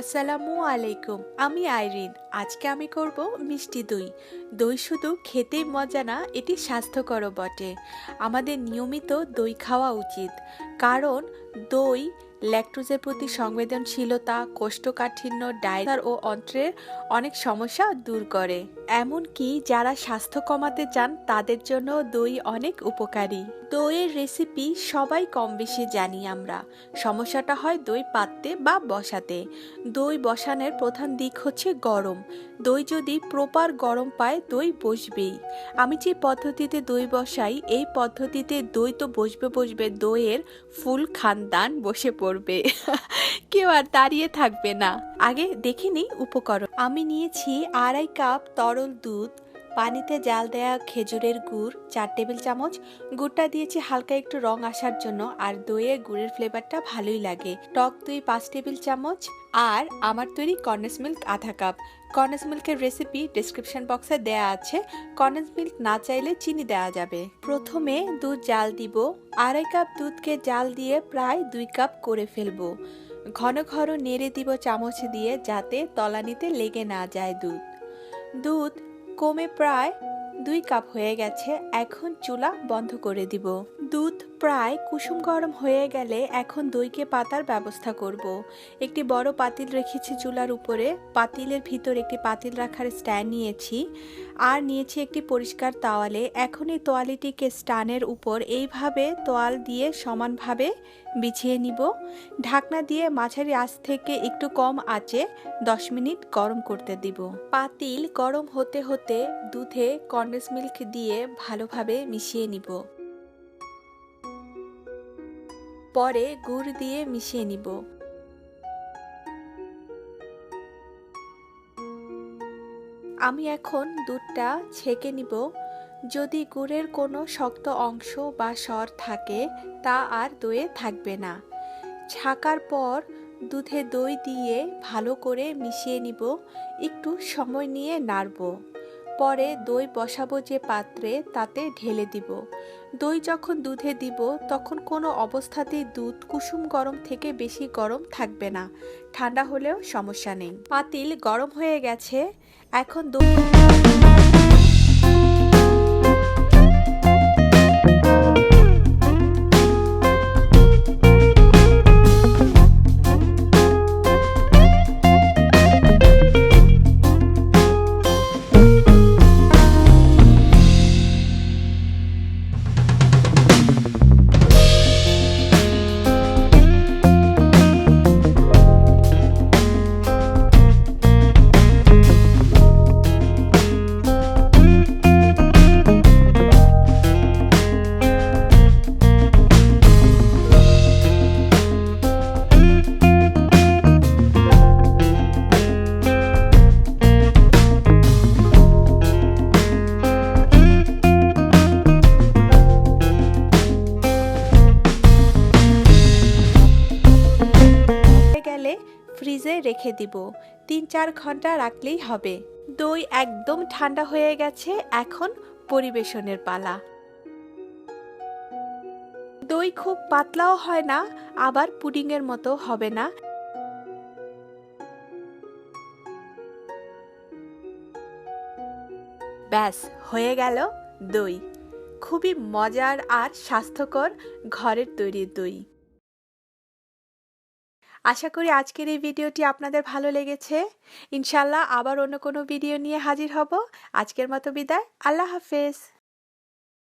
আসসালামু আলাইকুম, আমি আইরিন। আজকে আমি করব মিষ্টি দই। দই শুধু খেতে মজা না, এটি স্বাস্থ্যকরও বটে। আমাদের নিয়মিত দই খাওয়া উচিত। কারণ দই ল্যাকটোজের প্রতি সংবেদনশীলতা, কোষ্ঠকাঠিন্য, ডায়রিয়া ও অন্ত্রের অনেক সমস্যা দূর করে। এমনকি যারা স্বাস্থ্য কমাতে চান, তাদের জন্য দই অনেক উপকারী। দইয়ের রেসিপি সবাই কম বেশি জানি আমরা। সমস্যাটা হয় দই পাততে বা বসাতে। দই বসানোর প্রধান দিক হচ্ছে গরম। দই যদি প্রপার গরম পায়, দই বসবেই। আমি যে পদ্ধতিতে দই বসাই, এই পদ্ধতিতে দই তো বসবে বসবে দইয়ের ফুল খানদান বসে পড়বে কেউ আর দাঁড়িয়ে থাকবে না। আগে দেখে নেই উপকরণ। আমি নিয়েছি আড়াই কাপ তরল দুধ পানিতে জাল দেয়া খেজুরের গুড়, চার টেবিল চামচ। গুড়টা দিয়েছি হালকা একটু রং আসার জন্য, আর দইয়ের গুড়ের ফ্লেভারটা ভালোই লাগে। টক দই পাঁচ টেবিল চামচ, আর আমার তৈরি কর্নেস মিল্ক আধা কাপ। কর্নেস মিল্কের রেসিপি ডিসক্রিপশন বক্সে দেয়া আছে। কর্নেস মিল্ক না চাইলে চিনি দেওয়া যাবে। প্রথমে দুধ জাল দিব। আড়াই কাপ দুধকে জাল দিয়ে প্রায় দুই কাপ করে ফেলব। ঘন ঘন নেড়ে দিব চামচ দিয়ে যাতে তলানিতে লেগে না যায় দুধ। দুধ কমে প্রায় দুই কাপ হয়ে গেছে এখন চুলা বন্ধ করে দিব। দুধ প্রায় কুসুম গরম হয়ে গেলে এখন দইকে পাতার ব্যবস্থা করব। একটি বড় পাতিল রেখেছি চুলার উপরে। পাতিলের ভিতর একটি পাতিল রাখার স্ট্যান্ড নিয়েছি আর নিয়েছি একটি পরিষ্কার তাওয়ালে। এখন এই তোয়ালিটিকে স্টানের উপর এইভাবে তোয়াল দিয়ে সমানভাবে বিছিয়ে নিব। ঢাকনা দিয়ে মাঝারি আঁচ থেকে একটু কম আঁচে দশ মিনিট গরম করতে দিব। পাতিল গরম হতে হতে দুধে কন্ডেন্স মিল্ক দিয়ে ভালোভাবে মিশিয়ে নিব। পরে গুড় দিয়ে মিশিয়ে নিব। আমি এখন দুধটা ছেঁকে নিব। যদি গুড়ের কোনো শক্ত অংশ বা স্বর থাকে, তা আর দইয়ে থাকবে না। ছাকার পর দুধে দই দিয়ে ভালো করে মিশিয়ে নিব। একটু সময় নিয়ে নাড়ব। পরে দই বসাবো যে পাত্রে, তাতে ঢেলে দিব। দই যখন দুধে দিব, তখন কোনো অবস্থাতেই দুধ কুসুম গরম থেকে বেশি গরম থাকবে না। ঠান্ডা হলেও সমস্যা নেই। পাতিল গরম হয়ে গেছে, এখন দই ফ্রিজে রেখে দিব। তিন চার ঘণ্টা রাখলেই হবে। দই একদম ঠান্ডা হয়ে গেছে, এখন পরিবেশনের পালা। দই খুব পাতলাও হয় না, আবার পুডিংয়ের মতো হবে না। ব্যাস, হয়ে গেল দই। খুবই মজার আর স্বাস্থ্যকর ঘরের তৈরি দই। আশা করি আজকের এই ভিডিওটি আপনাদের ভালো লেগেছে। ইনশাল্লাহ আবার অন্য কোনো ভিডিও নিয়ে হাজির হব। আজকের মতো বিদায়। আল্লাহ হাফেজ।